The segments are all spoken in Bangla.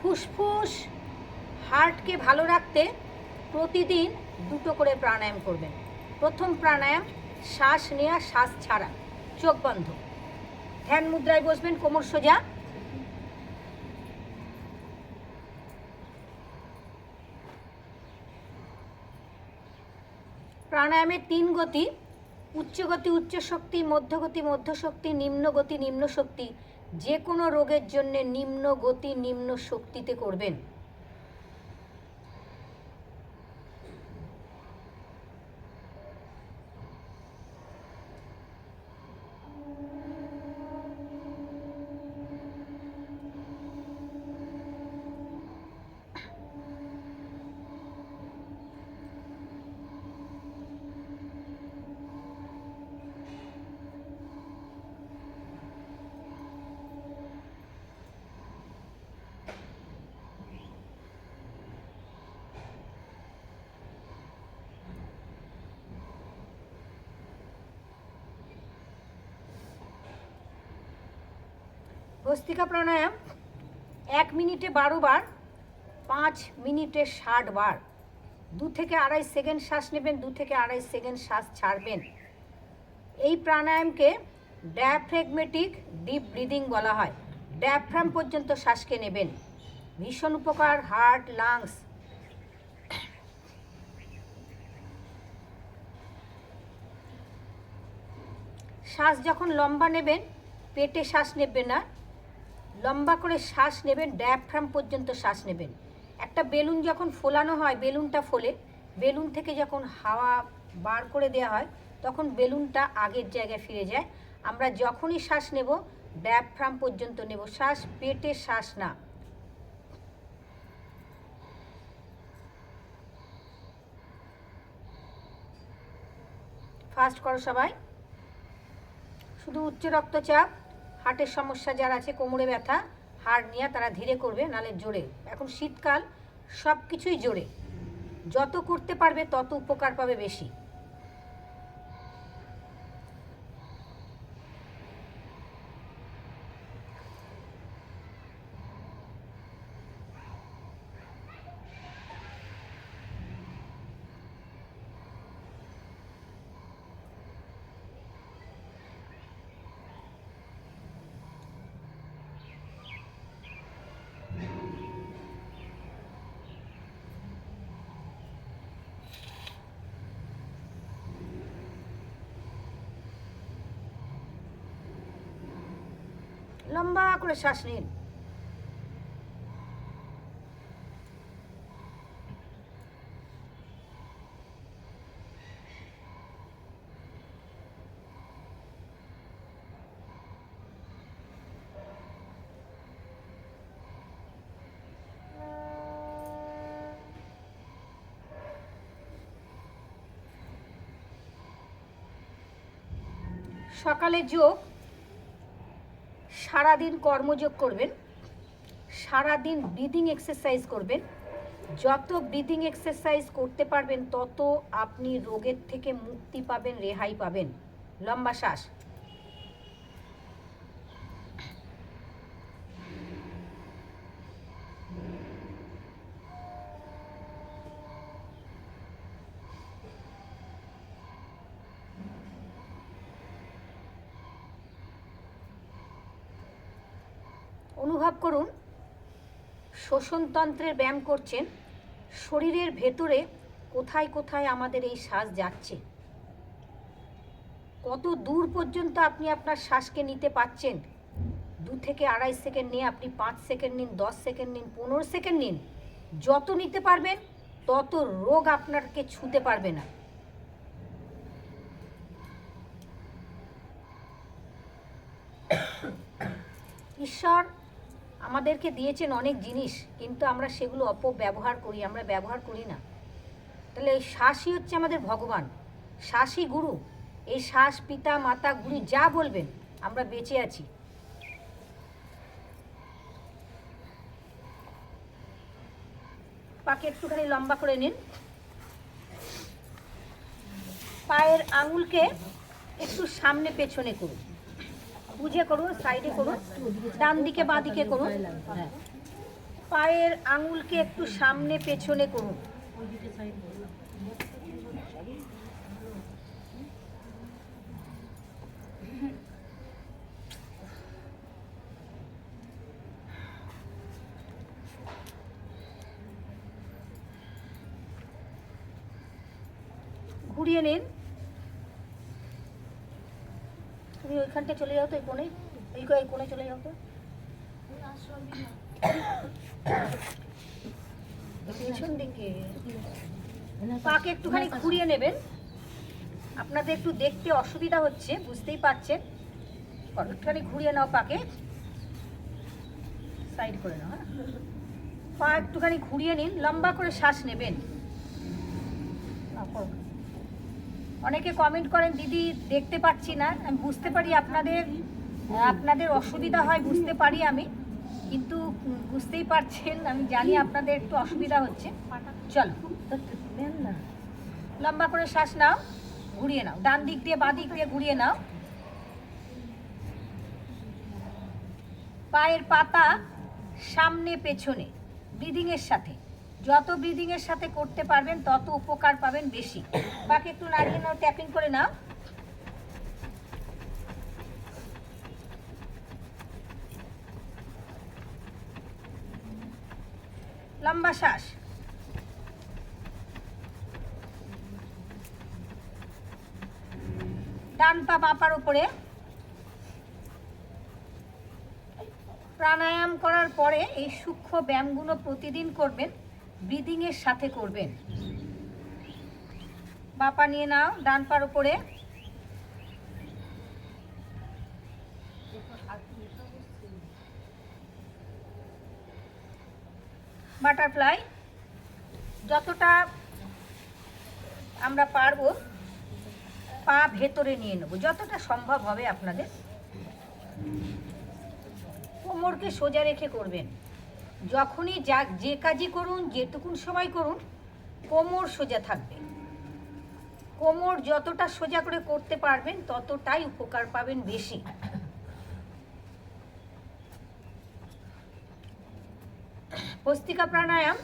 ফুসফুস, হার্টকে ভালো রাখতে প্রতিদিন দুটো করে প্রাণায়াম করবেন। প্রথম প্রাণায়াম, শ্বাস নেওয়া শ্বাস ছাড়া, চোখ বন্ধ। ধ্যান মুদ্রায় বসবেন, কোমর সোজা। প্রাণায়ামের তিন গতি, উচ্চ গতি, উচ্চ শক্তি মধ্যগতি মধ্য শক্তি, নিম্ন গতি, নিম্ন শক্তি যে কোনো রোগের জন্যে নিম্ন গতি নিম্ন শক্তিতে করবেন। ভস্তিকা প্রাণায়াম, এক মিনিটে বারো বার, পাঁচ মিনিটে ষাট বার। দু থেকে আড়াই সেকেন্ড শ্বাস নেবেন, দু থেকে আড়াই সেকেন্ড শ্বাস ছাড়বেন। এই প্রাণায়ামকে ড্যাফ্রেগমেটিক ডিপ ব্রিদিং বলা হয়। ডায়াফ্রাম পর্যন্ত শ্বাসকে নেবেন। ভীষণ উপকার, হার্ট, লাংস। শ্বাস যখন লম্বা নেবেন, পেটে শ্বাস নেবেন না লম্বা করে শ্বাস নেবেন ডায়াফ্রাম পর্যন্ত শ্বাস নেবেন। একটা বেলুন যখন ফোলানো হয়, বেলুনটা ফোলে, বেলুন থেকে যখন হাওয়া বার করে দেওয়া হয়, তখন বেলুনটা আগের জায়গায় ফিরে যায়। আমরা যখনই শ্বাস নেব ডায়াফ্রাম পর্যন্ত নেব। শ্বাস, পেটে শ্বাস না। ফাস্ট করো সবাই। শুধু উচ্চ রক্তচাপ। হার্টের সমস্যা, যারা আছে কোমরে ব্যথা, হাড় নিয়ে তারা ধীরে করবে, নালে জোরে। এখন শীতকাল সব কিছুই জোরে। যত করতে পারবে, তত উপকার পাবে বেশি। লম্বা করে শ্বাস নিন। সকালে যোগ সারাদিন কর্মযোগ করবেন, সারাদিন ব্রিদিং এক্সারসাইজ করবেন। যত ব্রিদিং এক্সারসাইজ করতে পারবেন, তত আপনি রোগের থেকে মুক্তি পাবেন, রেহাই পাবেন। লম্বা শ্বাস অনুভব করুন শ্বসনতন্ত্রের ব্যায়াম করছেন, শরীরের ভেতরে কোথায় কোথায় আমাদের এই শ্বাস যাচ্ছে? কত দূর পর্যন্ত আপনি আপনার শ্বাসকে নিতে পাচ্ছেন? দু থেকে আড়াই সেকেন্ড নিয়ে আপনি পাঁচ সেকেন্ড নিন, দশ সেকেন্ড নিন, পনেরো সেকেন্ড নিন, যত নিতে পারবেন, তত রোগ আপনাকে ছুঁতে পারবে না। ঈশ্বর আমাদেরকে দিয়েছেন অনেক জিনিস, কিন্তু আমরা সেগুলো অপব্যবহার করি, আমরা ব্যবহার করি না। তাহলে এই শ্বাসই হচ্ছে আমাদের ভগবান, শ্বাসই গুরু। এই শ্বাস পিতা, মাতা, গুরু যা বলবেন, আমরা বেঁচে আছি। পাকে একটুখানি লম্বা করে নিন। পায়ের আঙুলকে একটু সামনে পেছনে করুন। বুঝে করুন সাইডে করুন, ডান দিকে, বাঁ দিকে করুন। পায়ের আঙুলকে একটু সামনে, পেছনে করুন ঘুরিয়ে নিন তুমি চলে যাও তো, এই কোণে। এই এই কোণে চলে যাও তো। পেছন দিকে। পাকে একটুখানি ঘুরিয়ে নেবেন। আপনাদের একটু দেখতে অসুবিধা হচ্ছে, বুঝতেই পারছেন। একটুখানি ঘুরিয়ে নাও পাকে। সাইড করে নাও হ্যাঁ। পা একটুখানি ঘুরিয়ে নিন, লম্বা করে শ্বাস নেবেন নাও, করো। অনেকে কমেন্ট করেন, দিদি, দেখতে পাচ্ছি না। আমি বুঝতে পারি আপনাদের আপনাদের অসুবিধা হয়, বুঝতে পারি আমি। কিন্তু বুঝতেই পারছেন, আমি জানি আপনাদের একটু অসুবিধা হচ্ছে। চলো। লম্বা করে শ্বাস নাও, ঘুরিয়ে নাও। ডান দিক দিয়ে, বাঁ দিক দিয়ে ঘুরিয়ে নাও। পায়ের পাতা সামনে, পেছনে ব্রিদিংয়ের সাথে। যত ব্রিদিংয়ের সাথে করতে পারবেন, তত উপকার পাবেন বেশি। বাকি একটু নাড়িয়ে নাও ট্যাপিং করে নাও। লম্বা শ্বাস। ডান পা বাপার উপরে। প্রাণায়াম করার পরে এই সূক্ষ্ম ব্যায়ামগুলো প্রতিদিন করবেন। ব্রিদিংয়ের সাথে করবেন। বাপা নিয়ে নাও, ডান পার উপরে। বাটারফ্লাই, যতটা আমরা পারব, পা ভেতরে নিয়ে নেব। যতটা সম্ভব হবে আপনাদের। কোমরকে সোজা রেখে করবেন। যখনই যা যে কাজই করুন, যেটুকুন সময় করুন, কোমর সোজা থাকবে। কোমর যতটা সোজা করে করতে পারবেন, ততটাই উপকার পাবেন বেশি। ভস্তিকা প্রাণায়াম,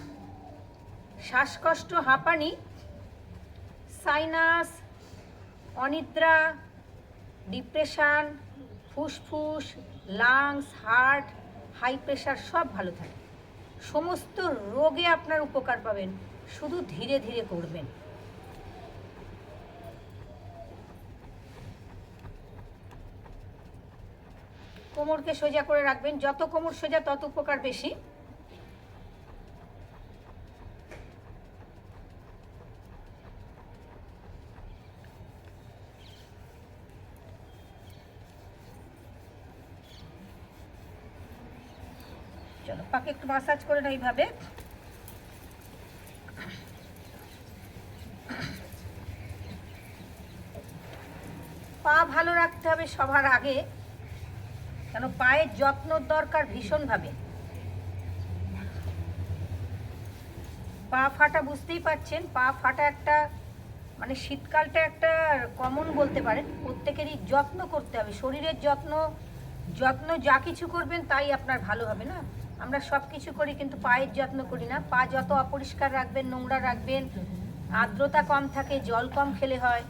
শ্বাসকষ্ট, হাঁপানি, সাইনাস, অনিদ্রা, ডিপ্রেশন, ফুসফুস, লাংস, হার্ট, হাই প্রেশার সব ভালো থাকে। সমস্ত রোগে আপনার উপকার পাবেন। শুধু ধীরে ধীরে করবেন। কোমরকে সোজা করে রাখবেন। যত কোমর সোজা, তত উপকার বেশি। চলো, পাকে একটু মাসাজ করে নাও এইভাবে। পা ভালো রাখতে হবে সবার আগে, কেন পায়ের যত্ন দরকার ভীষণভাবে। পা ফাটা বুঝতেই পারছেন, পা ফাটা একটা মানে শীতকালটা একটা কমন বলতে পারেন, প্রত্যেকেরই যত্ন করতে হবে, শরীরের যত্ন যত্ন যা কিছু করবেন তাই আপনার ভালো হবে না? আমরা সব কিছু করি কিন্তু পায়ের যত্ন করি না। পা যত অপরিষ্কার রাখবেন, নোংরা রাখবেন, আর্দ্রতা কম থাকে, জল কম খেলে হয়।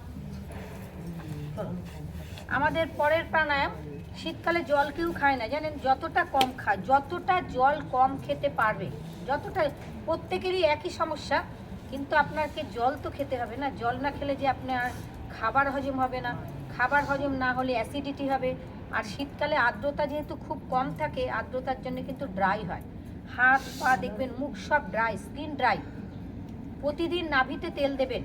আমাদের পরের প্রাণায়াম, শীতকালে জল কেউ খায় না, জানেন? যতটা কম খায়, যতটা জল কম খেতে পারবে, যতটা, প্রত্যেকেরই একই সমস্যা, কিন্তু আপনাকে জল তো খেতে হবে না। জল না খেলে যে আপনার খাবার হজম হবে না। খাবার হজম না হলে অ্যাসিডিটি হবে। আর শীতকালে আর্দ্রতা যেহেতু খুব কম থাকে, আর্দ্রতার জন্য কিন্তু ড্রাই হয়। হাত, পা দেখবেন, মুখ সব ড্রাই স্কিন ড্রাই প্রতিদিন নাভিতে তেল দেবেন।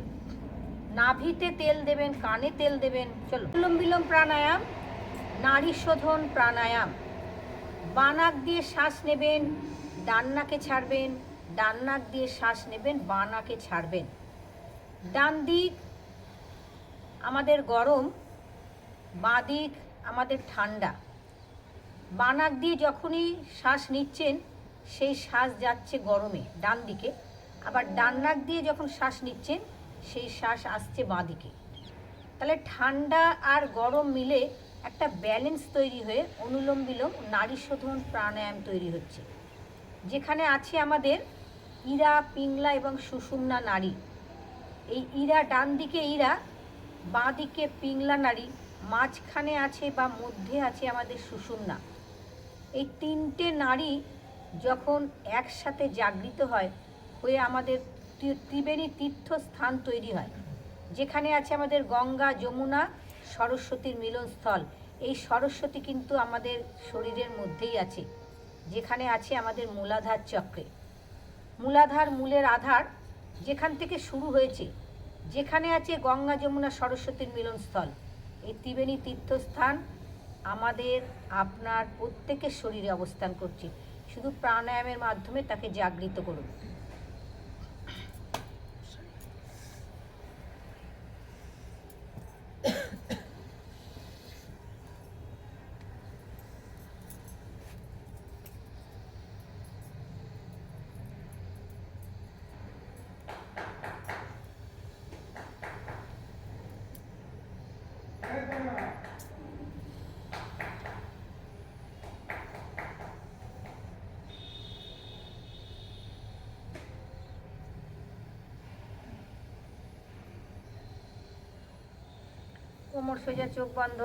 নাভিতে তেল দেবেন, কানে তেল দেবেন। চলো। বিলম বিলম প্রাণায়াম নারী শোধন প্রাণায়াম। বানাক দিয়ে শ্বাস নেবেন, ডান নাকে ছাড়বেন, ডান নাক দিয়ে শ্বাস নেবেন, বাঁ নাকে ছাড়বেন। ডান দিক আমাদের গরম, বাঁ দিক আমাদের ঠান্ডা। বানাক দিয়ে যখনই শ্বাস নিচ্ছেন, সেই শ্বাস যাচ্ছে গরমে, ডান দিকে। আবার ডান নাক দিয়ে যখন শ্বাস নিচ্ছেন, সেই শ্বাস আসছে বাঁ দিকে। তাহলে ঠান্ডা আর গরম মিলে একটা ব্যালেন্স তৈরি হয়ে অনুলোম বিলোম নারী শোধন প্রাণায়াম তৈরি হচ্ছে। যেখানে আছে আমাদের ইরা, পিংলা এবং সুষুম্না নারী। এই ইরা ডান দিকে ইরা, বাঁ দিকে পিংলা নারী। মাঝখানে আছে বা মধ্যে আছে আমাদের সুষুম্না। এই তিনটে নারী যখন একসাথে জাগৃত হয়, হয়ে আমাদের ত্রি- ত্রিবেণী তীর্থস্থান তৈরি হয়। যেখানে আছে আমাদের গঙ্গা, যমুনা, সরস্বতীর মিলনস্থল। এই সরস্বতী কিন্তু আমাদের শরীরের মধ্যেই আছে, যেখানে আছে আমাদের মূলাধার চক্রে। মূলাধার মূলের আধার যেখান থেকে শুরু হয়েছে, যেখানে আছে গঙ্গা, যমুনা, সরস্বতীর মিলনস্থল। এই ত্রিবেণী তীর্থস্থান আমাদের আপনার প্রত্যেকের শরীরে অবস্থান করছে। শুধু প্রাণায়ামের মাধ্যমে তাকে জাগৃত করুন। কোমর সোজা, চোখ বন্ধ।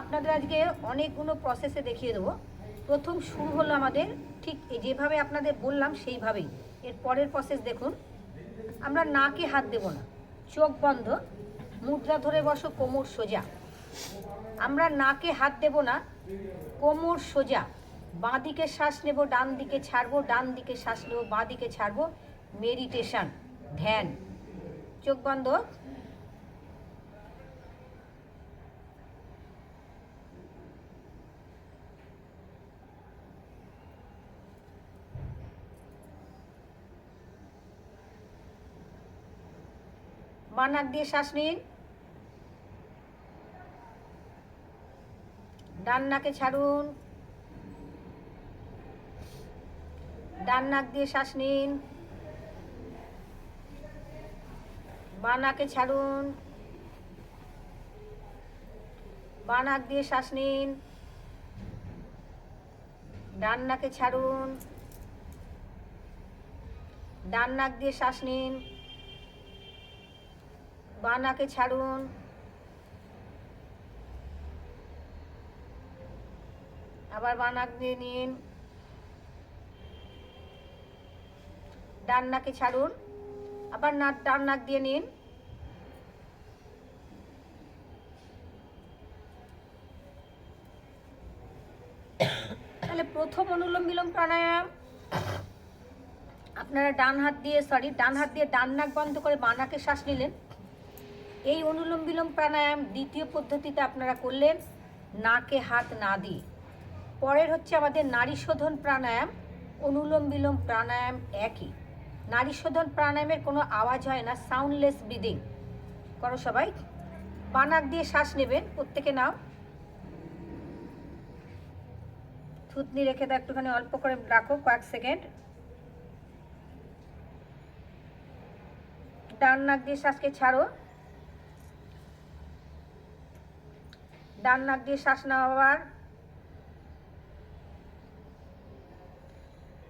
আপনাদের আজকে অনেকগুলো প্রসেসে দেখিয়ে দেবো। প্রথম শুরু হলো আমাদের ঠিক যেভাবে আপনাদের বললাম, সেইভাবেই। এর পরের প্রসেস দেখুন। আমরা নাকে হাত দেব না। চোখ বন্ধ। মুদ্রা ধরে বসো, কোমর সোজা। আমরা নাকে হাত দেব না, কোমর সোজা। বাঁ দিকে শ্বাস নেব ডান দিকে ছাড়বো ডান দিকে শ্বাস নেব বাঁ দিকে ছাড়বো। মেডিটেশন, ধ্যান। চোখ বন্ধ। বাঁ নাক দিয়ে শ্বাস নিন। ডান নাকে ছাড়ুন। ডান নাক দিয়ে শ্বাস নিন। বাঁ নাকে ছাড়ুন। বাঁ নাক দিয়ে শ্বাস নিন। ডান নাকে ছাড়ুন। ডান নাক দিয়ে শ্বাস নিন। বাঁ নাকে ছাড়ুন। আবার বাঁ নাক দিয়ে নিন। ডান নাকে ছাড়ুন। আবার নাক ডান নাক দিয়ে নিন। তাহলে প্রথম অনুলোম বিলোম প্রাণায়াম। আপনারা ডান হাত দিয়ে সরি ডান হাত দিয়ে ডান নাক বন্ধ করে বাঁ নাকে শ্বাস নিলেন। এই অনুলোম বিলোম প্রাণায়াম দ্বিতীয় পদ্ধতিতে আপনারা করলেন, নাকে হাত না দিয়ে। পরের হচ্ছে আমাদের নারী শোধন প্রাণায়াম, অনুলোম বিলোম প্রাণায়াম একই। নারী শোধন প্রাণায়ামের কোনো আওয়াজ হয় না সাউন্ডলেস ব্রিদিং করো সবাই। বানাক দিয়ে শ্বাস নেবেন, প্রত্যেকে নাও। থুতনি রেখে দাও, একটুখানি অল্প করে রাখো কয়েক সেকেন্ড। ডান নাক দিয়ে শ্বাসকে ছাড়ো। ডান নাক দিয়ে শ্বাস নাও আবার।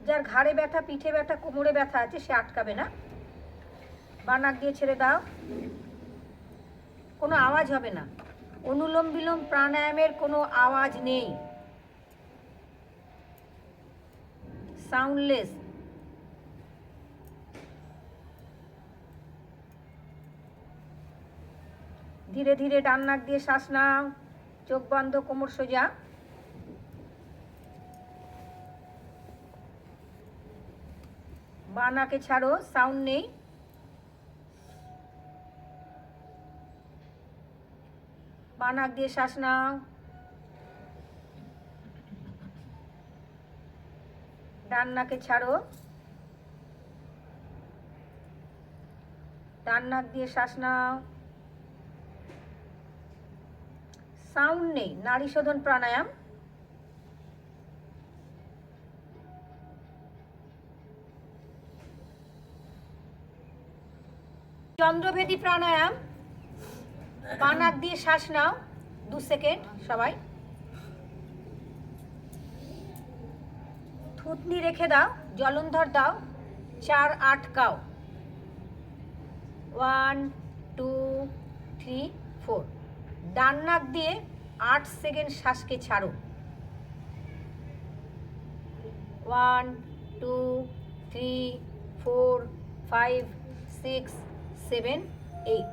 যার ঘাড়ে ব্যথা, পিঠে ব্যথা, কোমরে ব্যথা আছে, সে আটকাবে না। বা নাক দিয়ে ছেড়ে দাও। কোনো আওয়াজ হবে না। অনুলোম বিলোম প্রাণায়ামের কোনো আওয়াজ নেই। সাউন্ডলেস ধীরে ধীরে ডান নাক দিয়ে শ্বাস নাও। চোখ বন্ধ, কোমর সোজা। বাঁ নাকে ছাড়ো সাউন্ড নেই। বাঁ নাক দিয়ে শ্বাস নাও। ডান ছাড়ো। ডান নাক দিয়ে শ্বাস নাও। সাউন্ড নেই, নারী শোধন প্রাণায়াম। চন্দ্রভেদী প্রাণায়াম। পানাক দিয়ে শ্বাস নাও, দু সেকেন্ড সবাই। থুতনি রেখে দাও, জলন্ধর দাও, চার আটকাও ওয়ান, টু, থ্রি, ফোর। ডান নাক দিয়ে আট সেকেন্ড শ্বাসকে ছাড়ো। One, two, three, four, five, six, seven, eight.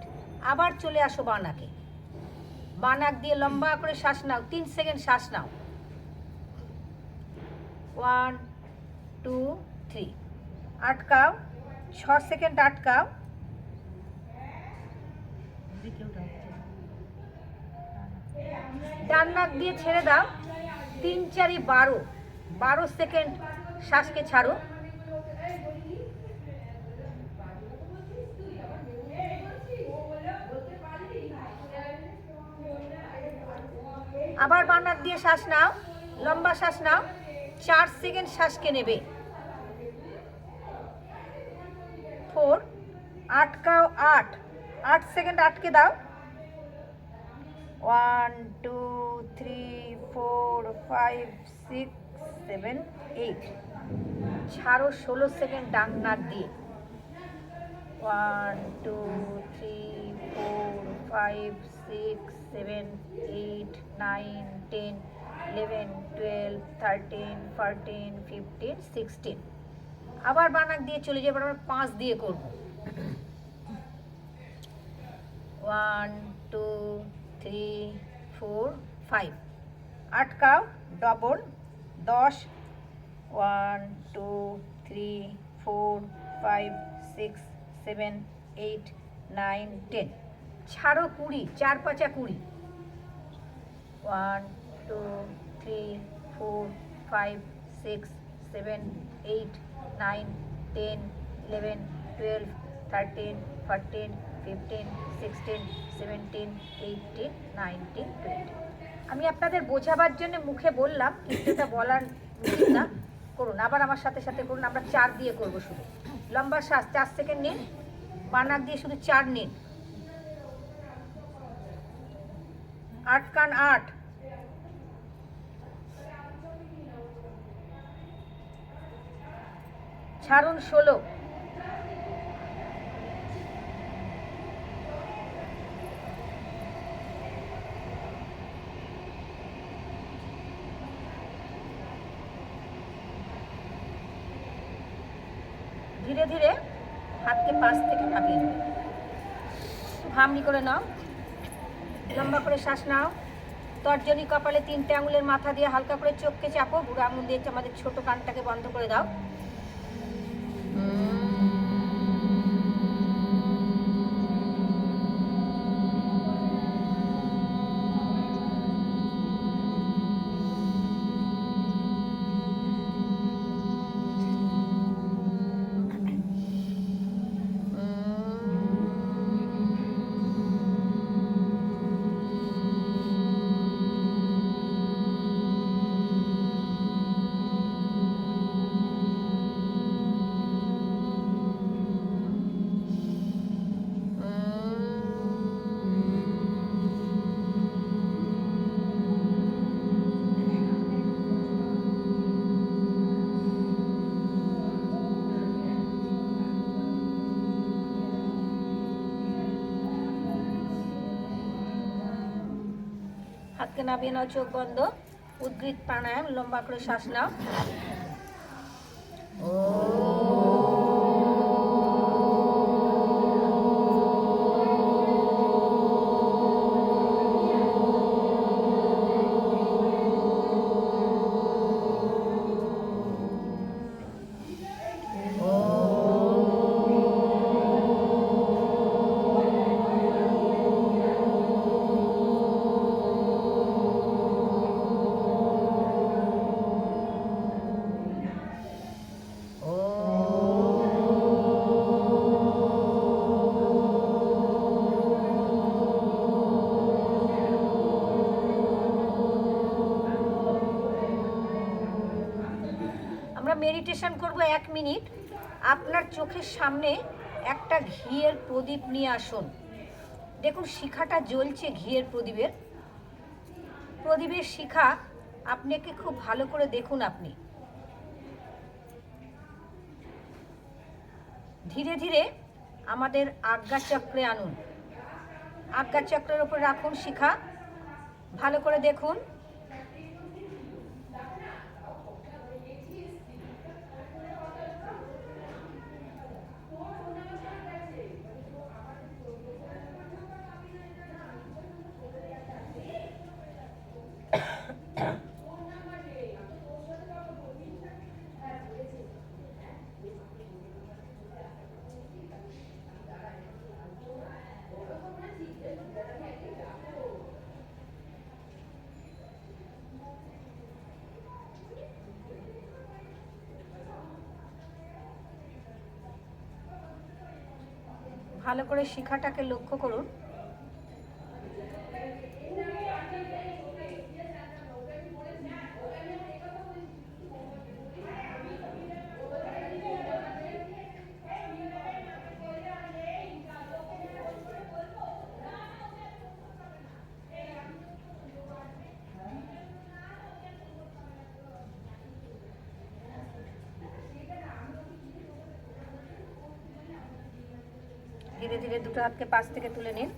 আবার চলে আসো বানাকে বানাক দিয়ে লম্বা করে শ্বাস নাও, তিন সেকেন্ড শ্বাস নাও। One, two, three. আটকাও, ছ সেকেন্ড আটকাও। ডান নাক দিয়ে ছেড়ে দাও। তিন চারি বারো। বারো সেকেন্ড শ্বাসকে ছাড়ো। আবার বাম নাক দিয়ে শ্বাস নাও। লম্বা শ্বাস নাও। চার সেকেন্ড শ্বাসকে নেবে। ফোর আটকাও আট। আট সেকেন্ড আটকে দাও। One two three four five six seven eight ছাড়ো ষোলো সেকেন্ড ডান নাক দিয়ে। One two three four five six seven eight nine ten eleven twelve thirteen fourteen fifteen sixteen আবার বানাক দিয়ে চলে যাবে আমরা পাঁচ দিয়ে করব। ওয়ান টু ফাইভ আটকাও ডবল দশ one two three four five six seven eight nine ten ছাড়ো কুড়ি, চার পাঁচা কুড়ি। One two three four five six seven eight nine ten eleven twelve thirteen fourteen fifteen sixteen seventeen eighteen nineteen twenty আমি আপনাদের বোঝাবার জন্য মুখে বললাম, কিন্তু এটা বলার না। করুন, আবার আমার সাথে সাথে করুন, আমরা চার দিয়ে করব শুধু। লম্বা শ্বাস, চার সেকেন্ড নিন বানাক দিয়ে শুধু চার নিন। আট কান আট। ছাড়ুন ষোলো ধীরে ধীরে হাতকে পাশ থেকে নামিয়ে নেবে হামনি করে নাও। লম্বা করে শ্বাস নাও। তর্জনী কপালে তিনটে আঙুলের মাথা দিয়ে হালকা করে চোখকে চাপো। বুড়ো আঙুল দিয়ে আমাদের ছোট কানটাকে বন্ধ করে দাও। নামিয়ে নাও চোখ বন্ধ। উদ্গৃত প্রাণায়াম লম্বা করে শ্বাস নাও। মেডিটেশন করব এক মিনিট। আপনার চোখের সামনে একটা ঘিয়ের প্রদীপ নিয়ে আসুন। দেখুন, শিখাটা জ্বলছে ঘিয়ের প্রদীপের। প্রদীপের শিখা আপনাকে খুব ভালো করে দেখুন আপনি। ধীরে ধীরে আমাদের আজ্ঞা চক্রে আনুন। আজ্ঞা চক্রের ওপর রাখুন শিখা। ভালো করে দেখুন। ভালো করে শিখাটাকে লক্ষ্য করুন। ধীরে পাশ থেকে তুলে নিন।